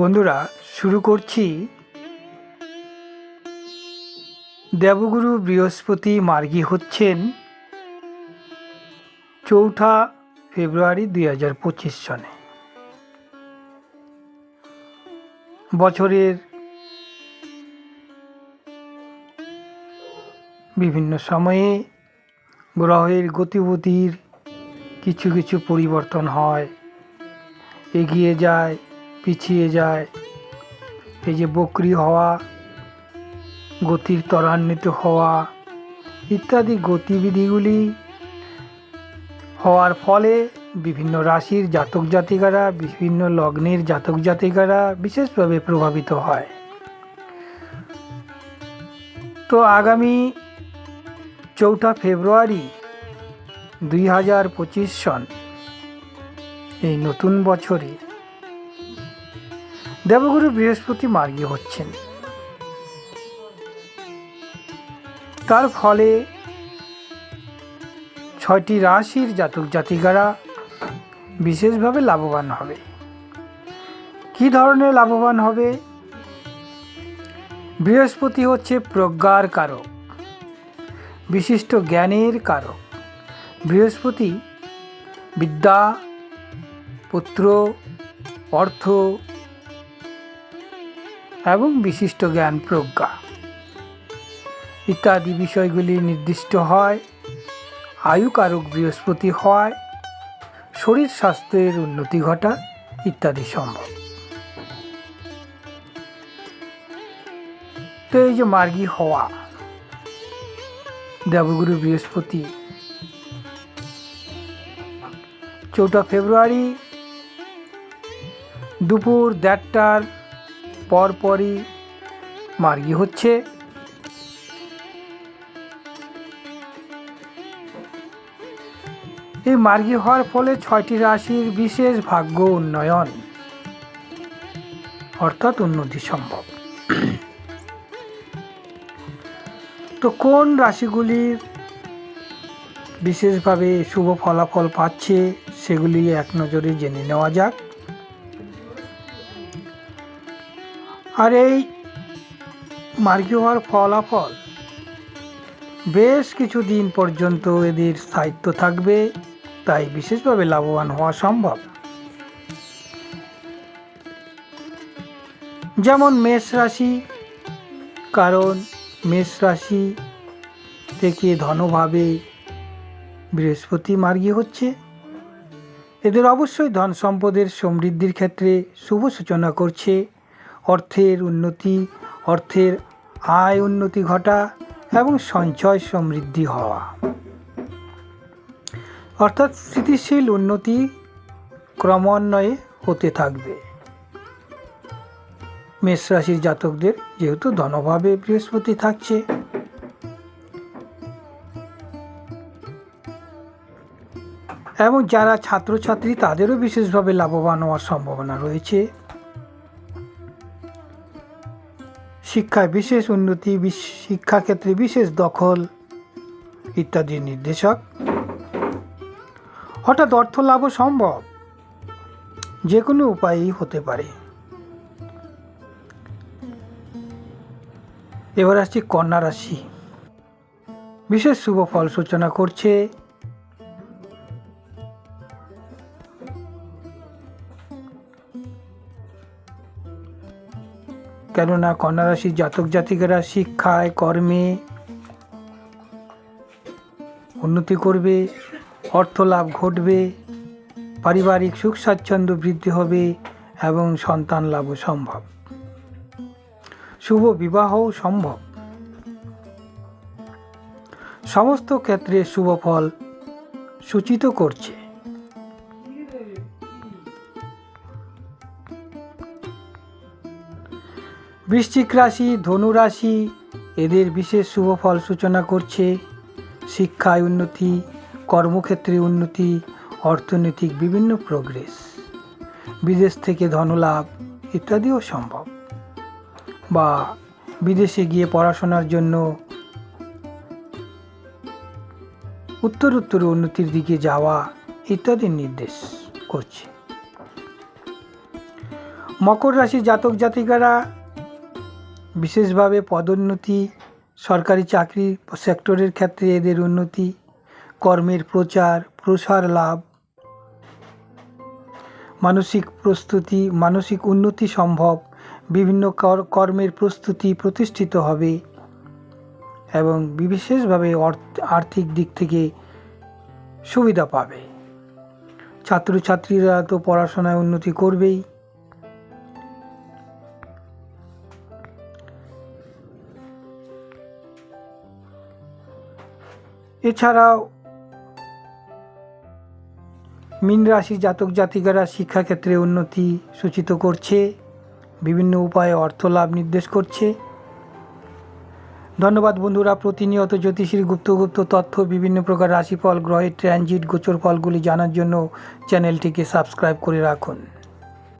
বন্ধুরা, শুরু করছি দেবগুরু বৃহস্পতি মার্গী হচ্ছেন চৌঠা ফেব্রুয়ারি দুই হাজার পঁচিশ সনে। বছরের বিভিন্ন সময়ে গ্রহের গতিবিধির কিছু কিছু পরিবর্তন হয়, এগিয়ে যায়। পিছিয়ে যায়। এই যে বকরি হওয়া, গতির ত্বরান্বিত হওয়া ইত্যাদি গতিবিধিগুলি হওয়ার ফলে বিভিন্ন রাশির জাতক জাতিকারা, বিভিন্ন লগ্নের জাতক জাতিকারা বিশেষভাবে প্রভাবিত হয়। তো আগামী চৌঠা ফেব্রুয়ারি দুই হাজার পঁচিশ সন, এই নতুন বছরে দেবগুরু বৃহস্পতি মার্গী হচ্ছেন। তার ফলে ছয়টি রাশির জাতক জাতিকারা বিশেষভাবে লাভবান হবে। কি ধরনের লাভবান হবে? বৃহস্পতি হচ্ছে প্রজ্ঞার কারক, বিশিষ্ট জ্ঞানের কারক। বৃহস্পতি বিদ্যা, পুত্র, অর্থ এবং বিশিষ্ট জ্ঞান প্রজ্ঞা। ইত্যাদি বিষয়গুলি নির্দিষ্ট হয় আয়ু আয়ুকারক বৃহস্পতি হয়, শরীর স্বাস্থ্যের উন্নতি ঘটা ইত্যাদি সম্ভব। তো এই যে মার্গী হওয়া, দেবগুরু বৃহস্পতি, চৌঠা ফেব্রুয়ারি দুপুর দেড়টার পরপরই মার্গী হচ্ছে। এই মার্গী হওয়ার ফলে ছয়টি রাশির বিশেষ ভাগ্য উন্নয়ন, অর্থাৎ উন্নতি সম্ভব। তো কোন রাশিগুলির বিশেষভাবে শুভ ফলাফল পাচ্ছে, সেগুলি এক নজরে জেনে নেওয়া যাক। আর এই মার্গী হওয়ার ফলাফল বেশ কিছু দিন পর্যন্ত এদের স্থায়িত্ব থাকবে, তাই বিশেষভাবে লাভবান হওয়া সম্ভব। যেমন মেষ রাশি, কারণ মেষ রাশি থেকে ধনভাবে বৃহস্পতি মার্গী হচ্ছে। এদের অবশ্যই ধন সম্পদের সমৃদ্ধির ক্ষেত্রে শুভ সূচনা করছে। অর্থের উন্নতি, অর্থের আয় উন্নতি ঘটা এবং সঞ্চয় সমৃদ্ধি হওয়া। অর্থাৎ স্থিতিশীল উন্নতি ক্রমান্বয়ে হতে থাকবে। মেষ রাশির জাতকদের যেহেতু ধনভাবে বৃহস্পতি থাকছে। এবং যারা ছাত্রছাত্রী, তাদেরও বিশেষভাবে লাভবান হওয়ার সম্ভাবনা রয়েছে। শিক্ষায় বিশেষ উন্নতি শিক্ষাক্ষেত্রে বিশেষ দখল ইত্যাদি নির্দেশক। হঠাৎ অর্থ লাভও সম্ভব। যে কোনো উপায়েই হতে পারে। এবার আসছি কন্যা রাশি। বিশেষ শুভ ফল সূচনা করছে। কেননা কন্যা রাশির জাতক জাতিকেরা শিক্ষায়, কর্মে উন্নতি করবে, অর্থ লাভ ঘটবে, পারিবারিক সুখ স্বাচ্ছন্দ্য বৃদ্ধি হবে এবং সন্তান লাভও সম্ভব। শুভ বিবাহও সম্ভব। সমস্ত ক্ষেত্রে শুভ ফল সূচিত করছে। বৃশ্চিক রাশি, ধনু রাশি এদের বিশেষ শুভ ফল সূচনা করছে। শিক্ষায় উন্নতি, কর্মক্ষেত্রে উন্নতি, অর্থনৈতিক বিভিন্ন প্রোগ্রেস বিদেশ থেকে ধনলাভ ইত্যাদিও সম্ভব। বা বিদেশে গিয়ে পড়াশোনার জন্য উত্তর উত্তর উন্নতির দিকে যাওয়া ইত্যাদি নির্দেশ করছে। মকর রাশির জাতক জাতিকারা বিশেষভাবে পদোন্নতি, সরকারি চাকরি সেক্টরের ক্ষেত্রে এদের উন্নতি, কর্মের প্রচার, প্রসার লাভ, মানসিক প্রস্তুতি, মানসিক উন্নতি সম্ভব, বিভিন্ন কর- কর্মের প্রস্তুতি প্রতিষ্ঠিত হবে এবং বিশেষভাবে আর্থিক দিক থেকে সুবিধা পাবে। ছাত্রছাত্রীরা তো পড়াশোনায় উন্নতি করবেই। এছাড়াও মীন রাশি জাতক জাতিকারা শিক্ষাক্ষেত্রে উন্নতি সূচিত করছে, বিভিন্ন উপায়ে অর্থ লাভ নির্দেশ করছে। ধন্যবাদ বন্ধুরা, প্রতিনিয়ত জ্যোতিষীর গুপ্ত গুপ্ত তথ্য, বিভিন্ন প্রকার রাশিফল গ্রহের ট্রানজিট গোচর ফলগুলি জানার জন্য চ্যানেলটিকে সাবস্ক্রাইব করে রাখুন।